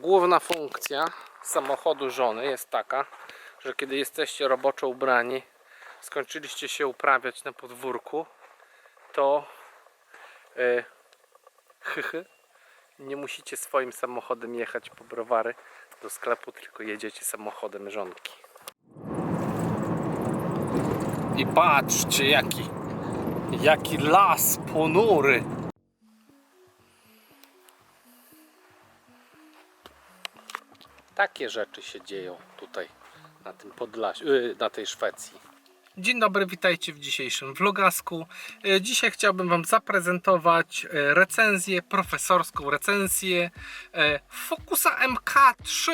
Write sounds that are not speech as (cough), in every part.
Główna funkcja samochodu żony jest taka, że kiedy jesteście roboczo ubrani, skończyliście się uprawiać na podwórku, to hychy, nie musicie swoim samochodem jechać po browary do sklepu, tylko jedziecie samochodem żonki. I patrzcie jaki, jaki las ponury. Takie rzeczy się dzieją tutaj na tym Podlasiu, yy, na tej Szwecji. Dzień dobry, witajcie w dzisiejszym vlogasku. Yy, Dzisiaj chciałbym Wam zaprezentować yy, recenzję, profesorską recenzję Focusa MK3.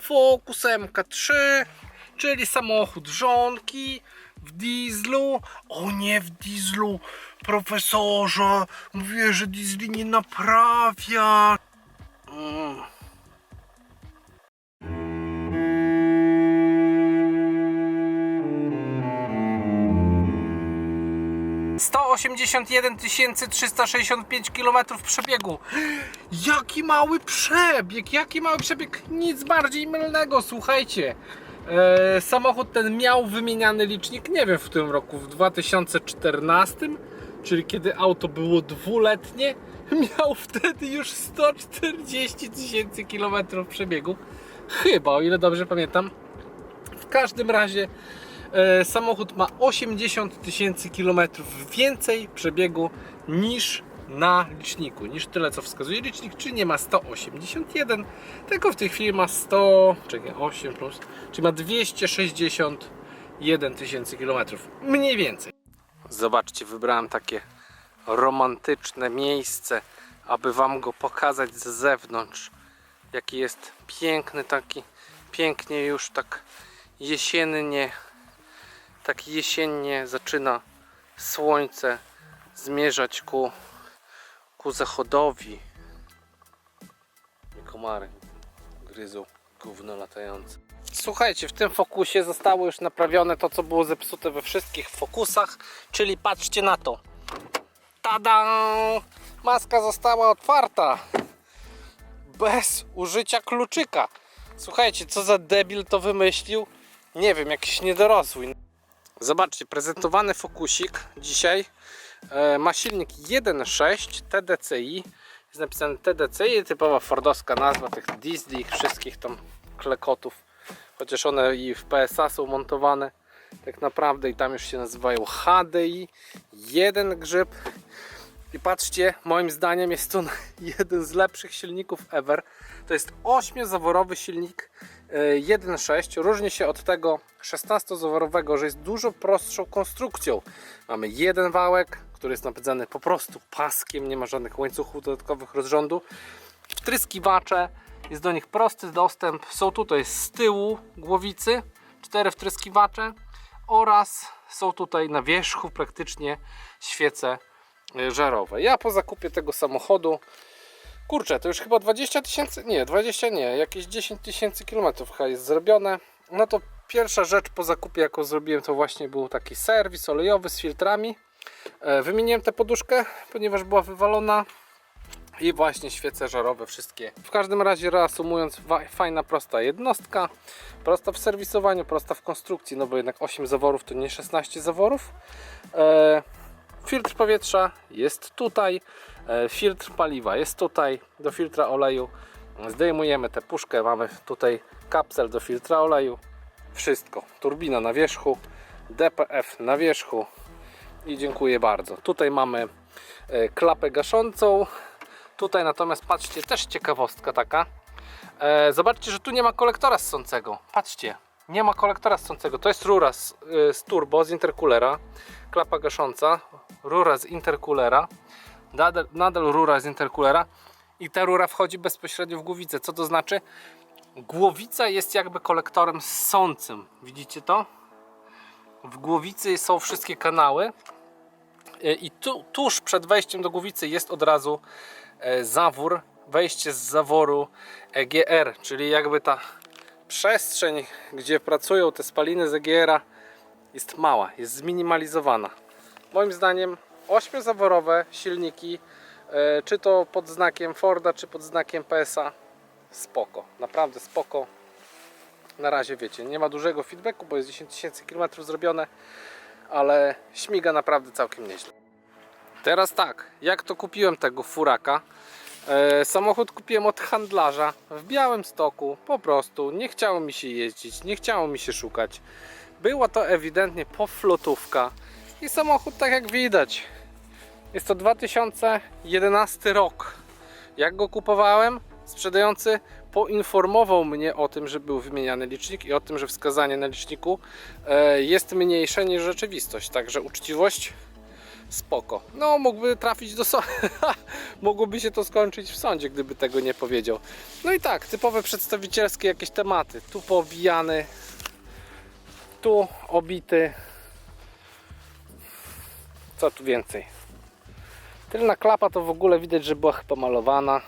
Focus MK3, czyli samochód żonki w dieslu. O nie, w dieslu, profesorze, mówię, że diesli nie naprawia. Mm. 181 365 km przebiegu. Jaki mały przebieg, jaki mały przebieg, nic bardziej mylnego, słuchajcie. E, samochód ten miał wymieniany licznik, nie wiem w którym roku, w 2014, czyli kiedy auto było dwuletnie, (laughs) miał wtedy już 140 tysięcy kilometrów przebiegu. Chyba, o ile dobrze pamiętam. W każdym razie samochód ma 80 tysięcy kilometrów więcej przebiegu niż na liczniku, niż tyle co wskazuje licznik, czy nie ma 181, tylko w tej chwili ma 100, czekaj, 8 plus, czyli ma 261 tysięcy kilometrów, mniej więcej. Zobaczcie, wybrałem takie romantyczne miejsce, aby Wam go pokazać z zewnątrz. Jaki jest piękny, taki pięknie już tak jesiennie, tak jesiennie zaczyna słońce zmierzać ku, ku zachodowi. Komary gryzą gówno latające. Słuchajcie, w tym fokusie zostało już naprawione to, co było zepsute we wszystkich fokusach, czyli patrzcie na to. Tada! Maska została otwarta. Bez użycia kluczyka. Słuchajcie, co za debil to wymyślił? Nie wiem, jakiś niedorosły. Zobaczcie, prezentowany fokusik dzisiaj e, ma silnik 1.6 TDCi. Jest napisane TDCi, typowa fordowska nazwa tych diesli, ich wszystkich tam klekotów. Chociaż one i w PSA są montowane tak naprawdę i tam już się nazywają HDI. Jeden grzyb. I patrzcie, moim zdaniem jest to (laughs) jeden z lepszych silników ever. To jest 8-zaworowy silnik e, 1.6. Różni się od tego 16-zaworowego, że jest dużo prostszą konstrukcją. Mamy jeden wałek, który jest napędzany po prostu paskiem, nie ma żadnych łańcuchów dodatkowych rozrządu. Wtryskiwacze, jest do nich prosty dostęp. Są tutaj z tyłu głowicy, cztery wtryskiwacze oraz są tutaj na wierzchu praktycznie świece żarowe. Ja po zakupie tego samochodu, kurczę, to już chyba 20 tysięcy, nie, 20 nie, jakieś 10 tysięcy kilometrów jest zrobione. No to pierwsza rzecz po zakupie, jaką zrobiłem, to właśnie był taki serwis olejowy z filtrami. E, Wymieniłem tę poduszkę, ponieważ była wywalona i właśnie świece żarowe wszystkie. W każdym razie reasumując, fajna, prosta jednostka, prosta w serwisowaniu, prosta w konstrukcji, no bo jednak 8 zaworów to nie 16 zaworów. E, filtr powietrza jest tutaj, e, filtr paliwa jest tutaj, do filtra oleju zdejmujemy tę puszkę, mamy tutaj kapsel do filtra oleju, wszystko, turbina na wierzchu, DPF na wierzchu i dziękuję bardzo. Tutaj mamy e, klapę gaszącą, Tutaj natomiast patrzcie, też ciekawostka taka. E, zobaczcie, że tu nie ma kolektora ssącego. Patrzcie, nie ma kolektora ssącego. To jest rura z, z turbo, z intercoolera. Klapa gasząca, rura z intercoolera. Nadal, nadal rura z intercoolera. I ta rura wchodzi bezpośrednio w głowicę. Co to znaczy? Głowica jest jakby kolektorem ssącym. Widzicie to? W głowicy są wszystkie kanały. E, I tu, tuż przed wejściem do głowicy jest od razu e, zawór, wejście z zaworu EGR, czyli jakby ta przestrzeń, gdzie pracują te spaliny z EGR-a jest mała, jest zminimalizowana. Moim zdaniem 8-zaworowe silniki, e, czy to pod znakiem Forda, czy pod znakiem PSA, spoko, naprawdę spoko. Na razie wiecie, nie ma dużego feedbacku, bo jest 10 tysięcy kilometrów zrobione, ale śmiga naprawdę całkiem nieźle. Teraz tak, jak to kupiłem tego furaka? E, samochód kupiłem od handlarza w białym stoku, po prostu nie chciało mi się jeździć, nie chciało mi się szukać. Była to ewidentnie poflotówka i samochód tak jak widać. Jest to 2011 rok. Jak go kupowałem, sprzedający poinformował mnie o tym, że był wymieniany licznik i o tym, że wskazanie na liczniku e, jest mniejsze niż rzeczywistość. Także uczciwość spoko. No, mógłby trafić do sądu. (laughs) Mogłoby się to skończyć w sądzie, gdyby tego nie powiedział. No i tak, typowe przedstawicielskie jakieś tematy. Tu poobijany, tu obity. Co tu więcej? Tylna klapa to w ogóle widać, że była chyba malowana.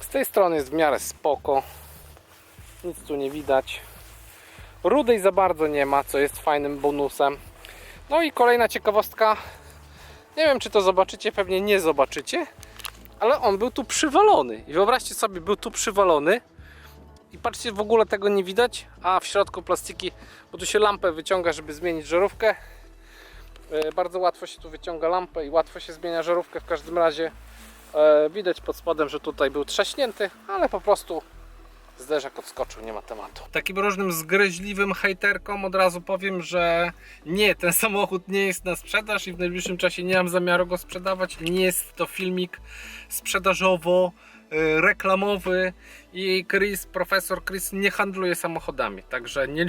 Z tej strony jest w miarę spoko. Nic tu nie widać. Rudej za bardzo nie ma, co jest fajnym bonusem. No i kolejna ciekawostka. Nie wiem, czy to zobaczycie, pewnie nie zobaczycie, ale on był tu przywalony. I wyobraźcie sobie, był tu przywalony. I patrzcie, w ogóle tego nie widać, a w środku plastiki, bo tu się lampę wyciąga, żeby zmienić żarówkę. E, Bardzo łatwo się tu wyciąga lampę i łatwo się zmienia żarówkę. W każdym razie e, widać pod spodem, że tutaj był trzaśnięty, ale po prostu zderzak odskoczył, nie ma tematu. Takim różnym zgryźliwym hejterkom od razu powiem, że nie, ten (laughs) samochód nie jest na sprzedaż i w najbliższym czasie nie mam zamiaru go sprzedawać. Nie jest to filmik sprzedażowo y, reklamowy i Chris, profesor Chris nie handluje samochodami, także nie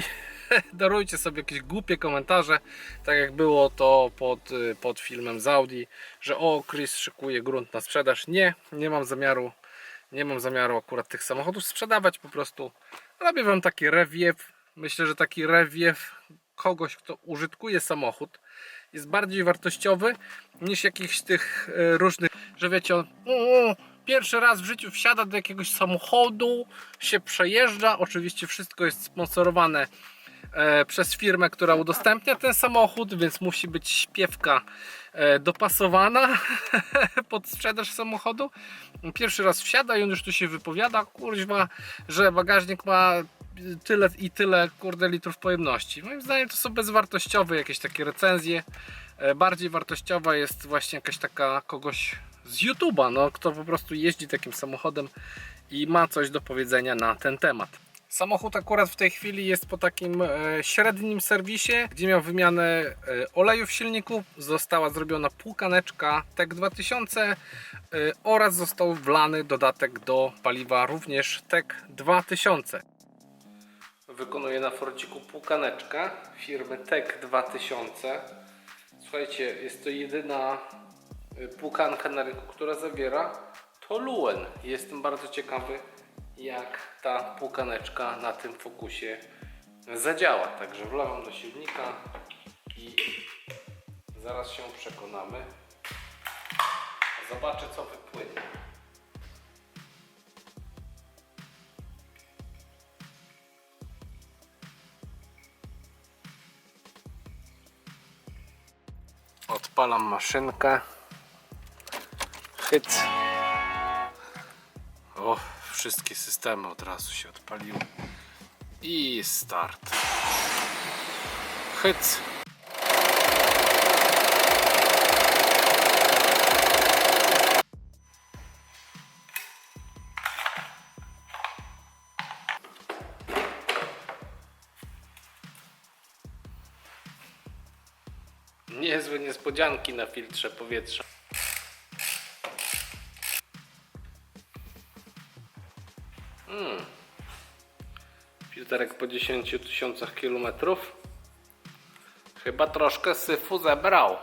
(laughs) darujcie sobie jakieś głupie komentarze, tak jak było to pod, y, pod filmem z Audi, że o Chris szykuje grunt na sprzedaż. Nie, nie mam zamiaru nie mam zamiaru akurat tych samochodów sprzedawać, po prostu robię Wam taki rewiew. Myślę, że taki rewiew kogoś, kto użytkuje samochód jest bardziej wartościowy niż jakichś tych e, różnych, że wiecie, on, pierwszy raz w życiu wsiada do jakiegoś samochodu, się przejeżdża, oczywiście wszystko jest sponsorowane przez firmę, która udostępnia ten samochód, więc musi być śpiewka e, dopasowana (laughs) pod sprzedaż samochodu. Pierwszy raz wsiada i on już tu się wypowiada, kurwa, że bagażnik ma tyle i tyle kurde litrów pojemności. Moim zdaniem to są bezwartościowe jakieś takie recenzje. E, Bardziej wartościowa jest właśnie jakaś taka kogoś z YouTube'a, no, kto po prostu jeździ takim samochodem i ma coś do powiedzenia na ten temat. Samochód akurat w tej chwili jest po takim e, średnim serwisie, gdzie miał wymianę e, oleju w silniku, została zrobiona płukaneczka TEC 2000 e, oraz został wlany dodatek do paliwa również TEC 2000. Wykonuję na Fordziku płukaneczkę firmy TEC 2000. Słuchajcie, jest to jedyna płukanka na rynku, która zawiera toluen. Jestem bardzo ciekawy, jak ta płukaneczka na tym fokusie zadziała. Także wlewam do silnika i zaraz się przekonamy. Zobaczę, co wypłynie. Odpalam maszynkę. Hyc. O, wszystkie systemy od razu się odpaliły. I start. Hyc. Niezłe niespodzianki na filtrze powietrza. Filterek po 10 tysiącach kilometrów. Chyba troszkę syfu zebrał.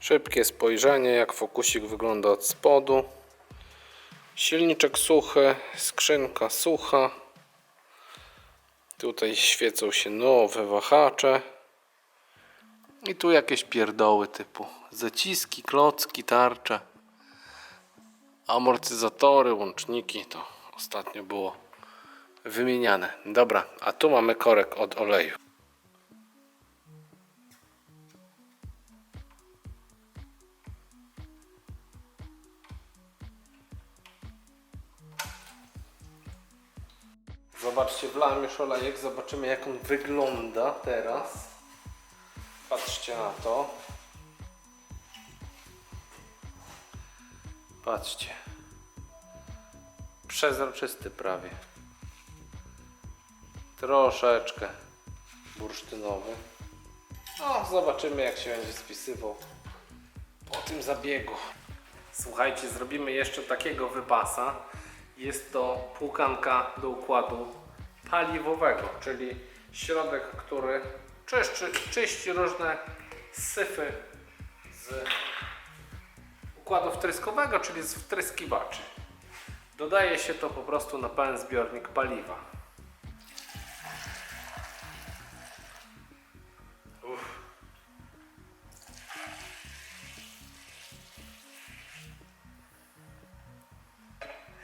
Szybkie spojrzenie, jak fokusik wygląda od spodu. Silniczek suchy, skrzynka sucha. Tutaj świecą się nowe wahacze. I tu jakieś pierdoły typu zaciski, klocki, tarcze amortyzatory, łączniki to ostatnio było wymieniane. Dobra, a tu mamy korek od oleju. Zobaczcie, wlałem już olejek, zobaczymy jak on wygląda teraz. Patrzcie na to. Patrzcie. Przezroczysty prawie. Troszeczkę bursztynowy. No, zobaczymy jak się będzie spisywał po tym zabiegu. Słuchajcie, zrobimy jeszcze takiego wypasa. Jest to płukanka do układu paliwowego, czyli środek, który czyszczy, czyści różne syfy z układu wtryskowego, czyli z wtryskiwaczy. Dodaje się to po prostu na pełen zbiornik paliwa.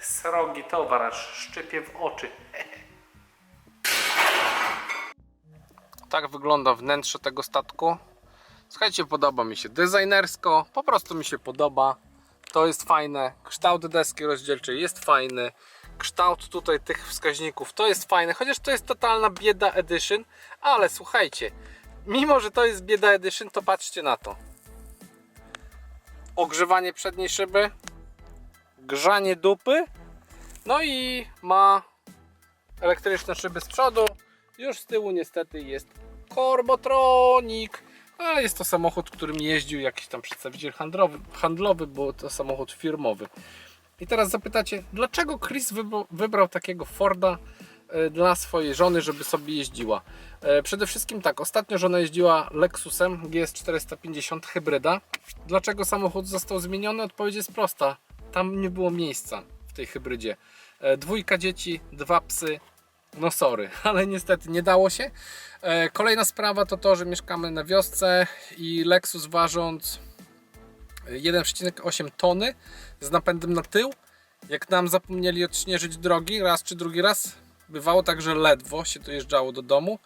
Srogi towar, aż szczypie w oczy. Tak wygląda wnętrze tego statku. Słuchajcie, podoba mi się designersko, po prostu mi się podoba. To jest fajne. Kształt deski rozdzielczej jest fajny. Kształt tutaj tych wskaźników to jest fajne, chociaż to jest totalna bieda edition, ale słuchajcie, mimo że to jest bieda edition, to patrzcie na to. Ogrzewanie przedniej szyby, grzanie dupy, no i ma elektryczne szyby z przodu. Już z tyłu niestety jest Corbotronik. Ale jest to samochód, którym jeździł jakiś tam przedstawiciel handlowy, handlowy bo to samochód firmowy. I teraz zapytacie, dlaczego Chris wybrał, wybrał takiego Forda e, dla swojej żony, żeby sobie jeździła? E, Przede wszystkim tak, ostatnio żona jeździła Lexusem GS450 hybryda. Dlaczego samochód został zmieniony? Odpowiedź jest prosta. Tam nie było miejsca w tej hybrydzie. E, Dwójka dzieci, dwa psy, no sorry, (laughs) ale niestety nie dało się. E, Kolejna sprawa to to, że mieszkamy na wiosce i Lexus ważąc 1,8 tony z napędem na tył. Jak nam zapomnieli odśnieżyć drogi raz czy drugi raz, bywało tak, że ledwo się dojeżdżało do domu,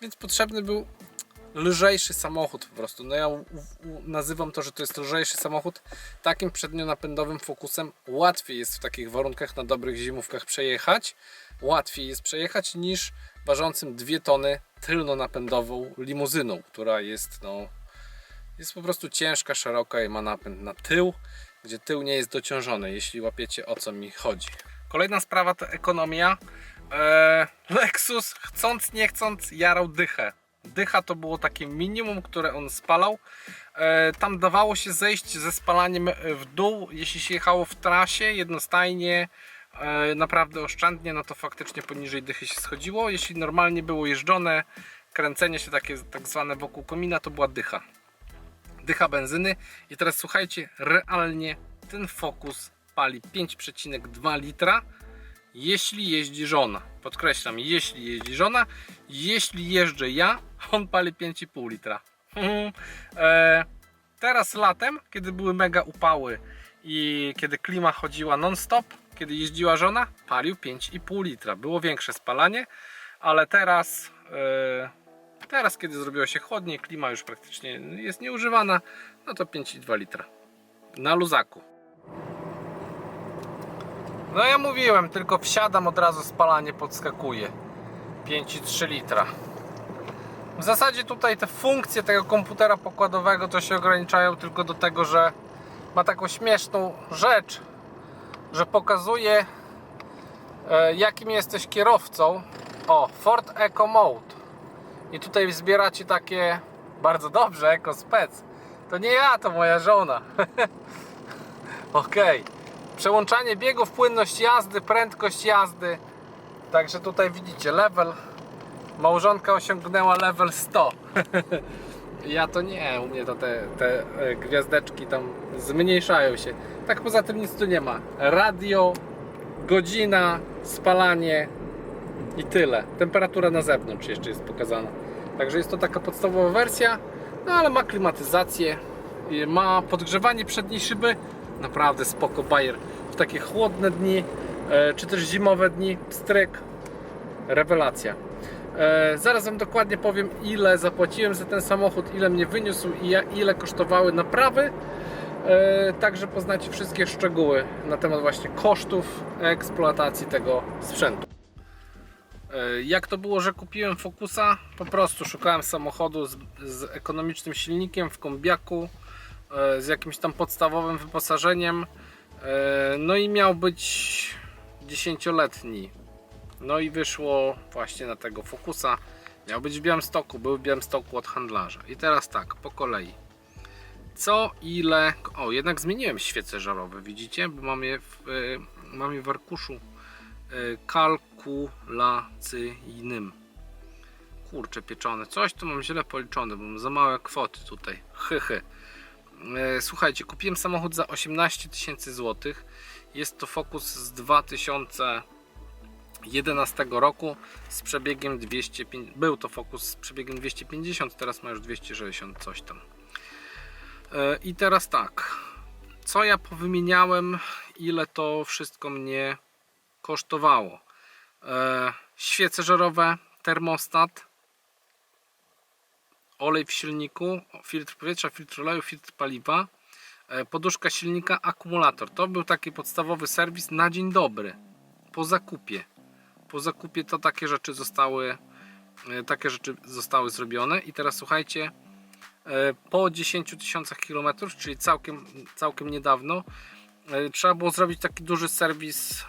więc potrzebny był lżejszy samochód po prostu. No ja u, u, nazywam to, że to jest lżejszy samochód. Takim przednionapędowym fokusem łatwiej jest w takich warunkach na dobrych zimówkach przejechać. Łatwiej jest przejechać niż ważącym 2 tony tylnonapędową limuzyną, która jest no jest po prostu ciężka, szeroka i ma napęd na tył, gdzie tył nie jest dociążony, jeśli łapiecie o co mi chodzi. Kolejna sprawa to ekonomia. Eee, Lexus chcąc nie chcąc jarał dychę. Dycha to było takie minimum, które on spalał. Eee, tam dawało się zejść ze spalaniem w dół, jeśli się jechało w trasie jednostajnie, e, naprawdę oszczędnie, no to faktycznie poniżej dychy się schodziło. Jeśli normalnie było jeżdżone, kręcenie się takie tak zwane wokół komina, to była dycha dycha benzyny. I teraz słuchajcie, realnie ten Focus pali 5,2 litra, jeśli jeździ żona. Podkreślam, jeśli jeździ żona, jeśli jeżdżę ja, on pali 5,5 litra. e, teraz latem, kiedy były mega upały i kiedy klima chodziła non-stop, kiedy jeździła żona, palił 5,5 litra. Było większe spalanie, ale teraz e, Teraz, kiedy zrobiło się chłodniej, klima już praktycznie jest nieużywana, no to 5,2 litra na luzaku. No ja mówiłem, tylko wsiadam od razu spalanie podskakuje. 5,3 litra. W zasadzie tutaj te funkcje tego komputera pokładowego to się ograniczają tylko do tego, że ma taką śmieszną rzecz, że pokazuje e, jakim jesteś kierowcą. O, Ford Eco Mode. I tutaj zbieracie takie bardzo dobrze, jako spec. To nie ja, to moja żona. (laughs) ok. Przełączanie biegów, płynność jazdy, prędkość jazdy. Także tutaj widzicie level. Małżonka osiągnęła level 100. (laughs) ja to nie, u mnie to te, te e, gwiazdeczki tam zmniejszają się. Tak poza tym nic tu nie ma. Radio, godzina, spalanie, i tyle. Temperatura na zewnątrz jeszcze jest pokazana. Także jest to taka podstawowa wersja, no ale ma klimatyzację, ma podgrzewanie przedniej szyby. Naprawdę spoko bajer. W takie chłodne dni, e, czy też zimowe dni, stryk, rewelacja. E, zaraz Wam dokładnie powiem, ile zapłaciłem za ten samochód, ile mnie wyniósł i ile kosztowały naprawy. E, Także poznacie wszystkie szczegóły na temat właśnie kosztów eksploatacji tego sprzętu. Jak to było, że kupiłem Focusa? Po prostu szukałem samochodu z, z ekonomicznym silnikiem w kombiaku, z jakimś tam podstawowym wyposażeniem. E, No i miał być 10-letni. No i wyszło właśnie na tego Focusa. Miał być w Białymstoku, był w Białymstoku od handlarza. I teraz tak, po kolei. Co, ile... O, jednak zmieniłem świece żarowe, widzicie? Bo mam je w, e, mam je w arkuszu e, kalkulacyjnym. Kurczę pieczone. Coś tu mam źle policzone, bo mam za małe kwoty tutaj. Hychy. E, Słuchajcie, kupiłem samochód za 18 tysięcy złotych. Jest to Focus z 2011 roku z przebiegiem 250. Był to Focus z przebiegiem 250, teraz ma już 260 coś tam. E, I teraz tak. Co ja powymieniałem, ile to wszystko mnie kosztowało? E, Świece żarowe, termostat, olej w silniku, filtr powietrza, filtr oleju, filtr paliwa, e, poduszka silnika, akumulator. To był taki podstawowy serwis na dzień dobry. Po zakupie. Po zakupie to takie rzeczy zostały e, takie rzeczy zostały zrobione i teraz słuchajcie e, po 10 tysiącach kilometrów, czyli całkiem, całkiem niedawno trzeba było zrobić taki duży serwis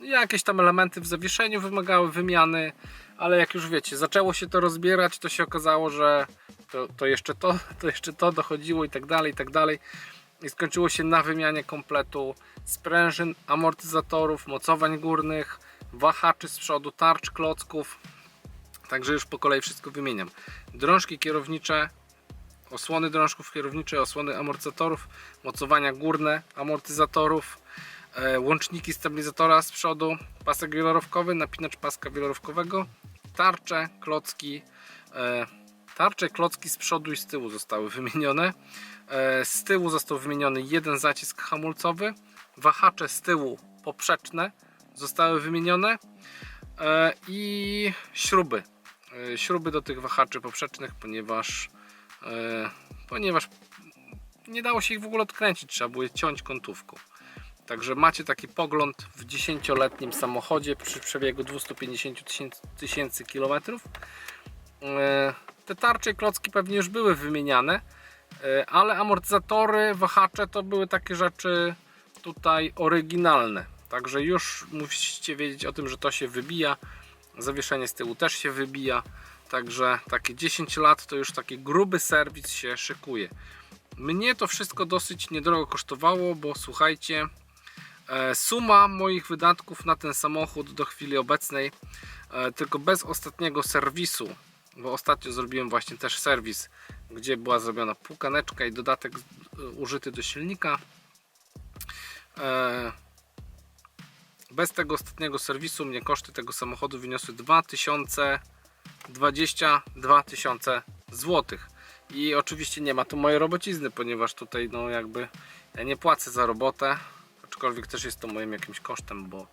jakieś tam elementy w zawieszeniu wymagały wymiany ale jak już wiecie, zaczęło się to rozbierać, to się okazało, że to, to jeszcze to, (laughs) to jeszcze to dochodziło i tak dalej, i tak dalej. I skończyło się na wymianie kompletu sprężyn, amortyzatorów, mocowań górnych, wahaczy z przodu, tarcz, klocków. Także już po kolei wszystko wymieniam. Drążki kierownicze, osłony drążków kierowniczych, osłony amortyzatorów, mocowania górne amortyzatorów, łączniki stabilizatora z przodu, pasek wielorowkowy, napinacz paska wielorowkowego, tarcze, klocki, e, tarcze, klocki z przodu i z tyłu zostały wymienione. E, z tyłu został wymieniony jeden zacisk hamulcowy, wahacze z tyłu poprzeczne zostały wymienione e, i śruby. E, śruby do tych wahaczy poprzecznych, ponieważ e, ponieważ nie dało się ich w ogóle odkręcić, trzeba było je ciąć kątówką. Także macie taki pogląd w 10-letnim samochodzie przy przebiegu 250 tysięcy- kilometrów. E, Te tarcze i klocki pewnie już były wymieniane, e, ale amortyzatory, wahacze to były takie rzeczy tutaj oryginalne. Także już musicie wiedzieć o tym, że to się wybija. Zawieszenie z tyłu też się wybija. Także takie 10 lat to już taki gruby serwis się szykuje. Mnie to wszystko dosyć niedrogo kosztowało, bo słuchajcie, suma moich wydatków na ten samochód do chwili obecnej, e, tylko bez ostatniego serwisu, bo ostatnio zrobiłem właśnie też serwis, gdzie była zrobiona płukaneczka i dodatek e, użyty do silnika. E, Bez tego ostatniego serwisu mnie koszty tego samochodu wyniosły 2022 tysiące złotych. I oczywiście nie ma tu mojej robocizny, ponieważ tutaj no jakby ja nie płacę za robotę, aczkolwiek też jest to moim jakimś kosztem, bo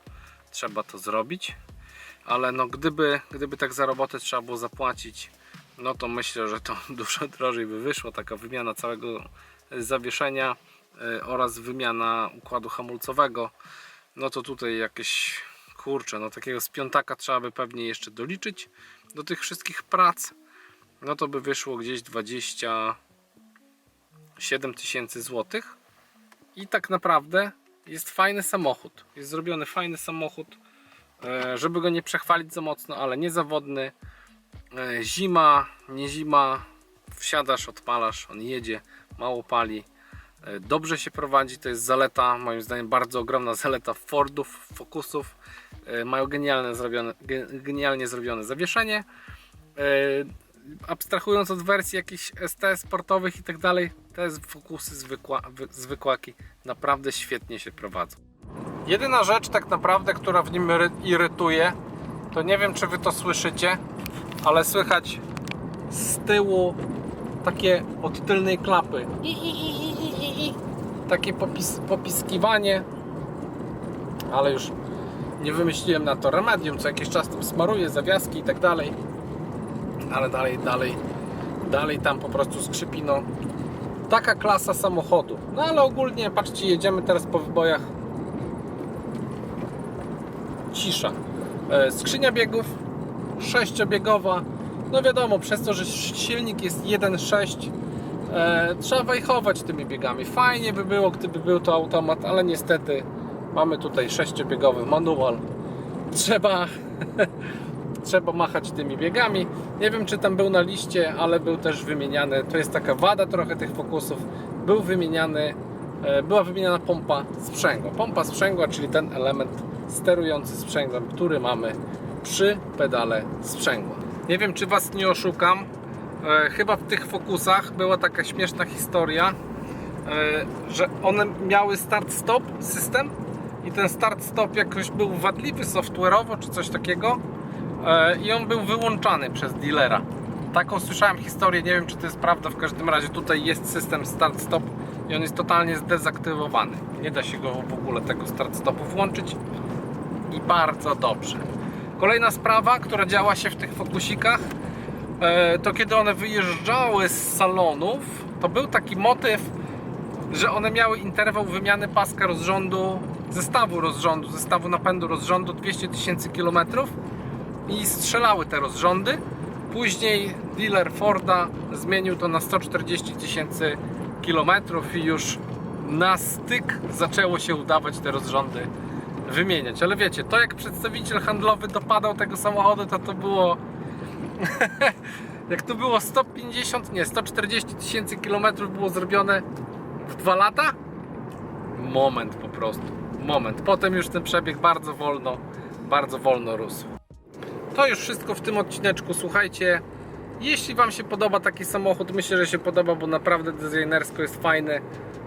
trzeba to zrobić. Ale no gdyby, gdyby tak za robotę trzeba było zapłacić, no to myślę, że to (laughs) dużo drożej by wyszło. Taka wymiana całego zawieszenia y, oraz wymiana układu hamulcowego. No to tutaj jakieś kurczę, no takiego z piątaka trzeba by pewnie jeszcze doliczyć do tych wszystkich prac no to by wyszło gdzieś 27 tysięcy złotych i tak naprawdę jest fajny samochód. Jest zrobiony fajny samochód e, żeby go nie przechwalić za mocno ale niezawodny E, zima, nie zima. Wsiadasz, odpalasz, on jedzie mało pali. E, dobrze się prowadzi, to jest zaleta moim zdaniem bardzo ogromna zaleta Fordów, Focusów mają genialne zrobione, ge- genialnie zrobione zawieszenie abstrahując od wersji jakichś ST sportowych i tak dalej, te fokusy zwykła, wy- zwykłaki naprawdę świetnie się prowadzą. Jedyna rzecz tak naprawdę, która w nim iry- irytuje, to nie wiem czy wy to słyszycie, ale słychać z tyłu takie od tylnej klapy. Takie popis, popiskiwanie, ale już nie wymyśliłem na to remedium, co jakiś czas tam smaruję, zawiaski i tak dalej ale dalej, dalej, dalej tam po prostu skrzypi, no taka klasa samochodu. No ale ogólnie, patrzcie, jedziemy teraz po wybojach. Cisza. E, Skrzynia biegów sześciobiegowa. No wiadomo, przez to, że silnik jest 1.6 e, trzeba wajchować tymi biegami. Fajnie by było, gdyby był to automat, ale niestety mamy tutaj sześciobiegowy manual. Trzeba (laughs) trzeba machać tymi biegami. Nie wiem, czy tam był na liście, ale był też wymieniany. To jest taka wada trochę tych fokusów. Był wymieniany, e, była wymieniana pompa sprzęgła. Pompa sprzęgła, czyli ten element sterujący sprzęgłem, który mamy przy pedale sprzęgła. Nie wiem, czy Was nie oszukam. E, chyba w tych fokusach była taka śmieszna historia, e, że one miały start-stop system i ten start-stop jakoś był wadliwy software'owo czy coś takiego i on był wyłączany przez dealera. Taką słyszałem historię, nie wiem czy to jest prawda, w każdym razie tutaj jest system start-stop i on jest totalnie zdezaktywowany. Nie da się go w ogóle tego start-stopu włączyć i bardzo dobrze. Kolejna sprawa, która działa się w tych fokusikach, e, to kiedy one wyjeżdżały z salonów, to był taki motyw, że one miały interwał wymiany paska rozrządu, zestawu rozrządu, zestawu napędu rozrządu 200 tysięcy kilometrów i strzelały te rozrządy. Później dealer Forda zmienił to na 140 tysięcy kilometrów i już na styk zaczęło się udawać te rozrządy wymieniać. Ale wiecie, to jak przedstawiciel handlowy dopadał tego samochodu, to to było (laughs) jak to było 150, nie, 140 tysięcy kilometrów było zrobione w dwa lata? Moment po prostu. Moment. Potem już ten przebieg bardzo wolno, bardzo wolno rósł. To już wszystko w tym odcineczku. Słuchajcie, jeśli Wam się podoba taki samochód, myślę, że się podoba, bo naprawdę designersko jest fajny.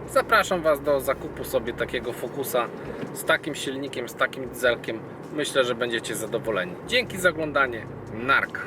Zapraszam Was do zakupu sobie takiego Focusa z takim silnikiem, z takim dieselkiem. Myślę, że będziecie zadowoleni. Dzięki za oglądanie. Narka.